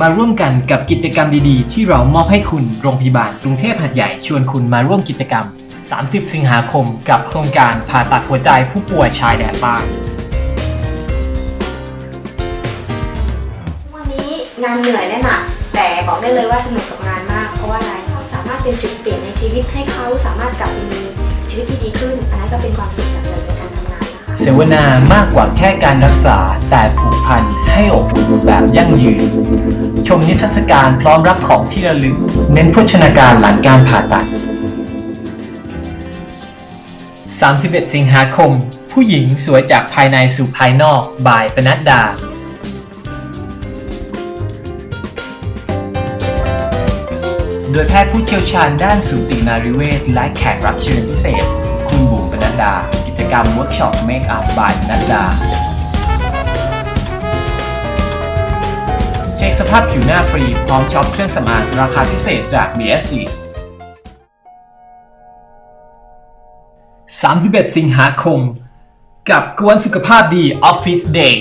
มาร่วมกันกับกิจกรรมดีๆ ที่เรามอบให้คุณโรงพยาบาลกรุงเทพหัดใหญ่ชวนคุณมาร่วมกิจกรรม 30 สิงหาคม กับโครงการผ่าตัดหัวใจผู้ป่วยชายแดนใต้วันนี้งานเหนื่อยและหนักแต่บอกได้เลยว่าสนุกกับงานมาก เพราะว่าอะไรสามารถเป็นจุดเปลี่ยนในชีวิตให้เขาสามารถกลับมีชีวิตที่ดีขึ้นอันนั้นก็เป็นความสุขจากเดิม เสวนามากกว่าแค่การรักษาแต่ผูกพันให้อบอุ่นแบบยั่งยืน ชมนิทรรศการพร้อมรับของที่ระลึก เน้นโภชนาการหลังการผ่าตัด 31 สิงหาคม ผู้หญิงสวยจากภายในสู่ภายนอกบายปนัดดาโดยแพทย์ผู้เชี่ยวชาญด้านสูตินารีเวชและแขกรับเชิญพิเศษ คุณบุ๋มปนัดดา กิจกรรมเวิร์กช็อปเมคอัพบายปนัดดา เช็คสภาพผิวหน้าฟรี พร้อมช็อปเครื่องสำอางราคาพิเศษจาก BSC 31 สิงหาคม กับกวนสุขภาพดี Office Day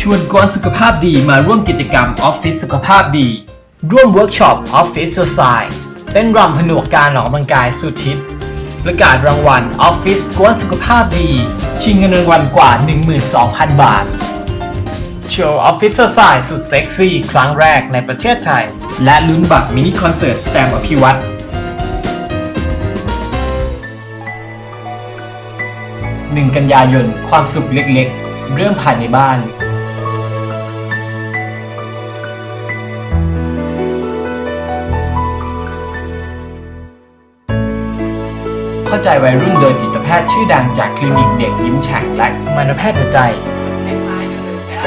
ชวนกวนสุขภาพดีมาร่วมกิจกรรมออฟฟิศสุขภาพดี ร่วมเวิร์กช็อปออฟฟิศเซอร์ไซเต้นรำผนวกการออกกำลังกายสุดฮิต ประกาศรางวัลออฟฟิศกวนสุขภาพดี ชิงเงินรางวัลกว่า 12,000 บาท โชว์ออฟฟิศเซอร์ไซสุดเซ็กซี่ ครั้งแรกในประเทศไทย และลุ้นบัตรมินิคอนเสิร์ตสแตมป์อภิวัตรหนึ่งกันยายน ความสุขเล็กๆ เรื่องภายในบ้าน เข้าใจวัยรุ่นโดยจิตแพทย์ชื่อดังจากคลินิกเด็กยิ้มแฉ่งและกุมารแพทย์หัวใจคล้ายๆกันเลยจจะ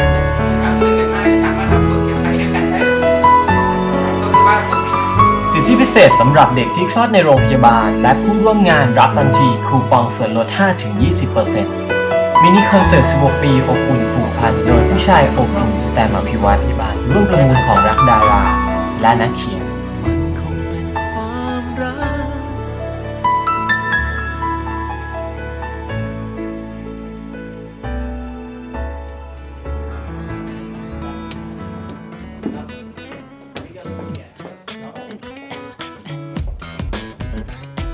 แบบฝึกกันมาสามารถทำฝึกกันไปด้วยกันได้ก็คือว่าฝึกสิทธิพิเศษสำหรับเด็กที่คลอดในโรงพยาบาล และผู้ร่วมงานรับทันทีคูปองส่วนลด 5-20%มินิคอนเสิร์ต 16 ปีอบอุ่นผูกพันโดยผู้ชายอบอุ่นสแตมอภิวัตรบาลร่วมประมูลของรักดารา และนักเขียน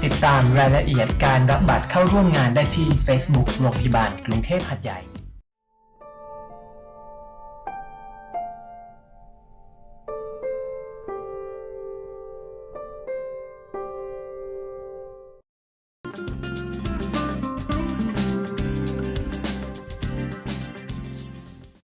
ติดตามรายละเอียดการรับบัตรเข้าร่วมงานได้ที่ Facebook โรงพยาบาลกรุงเทพหัดใหญ่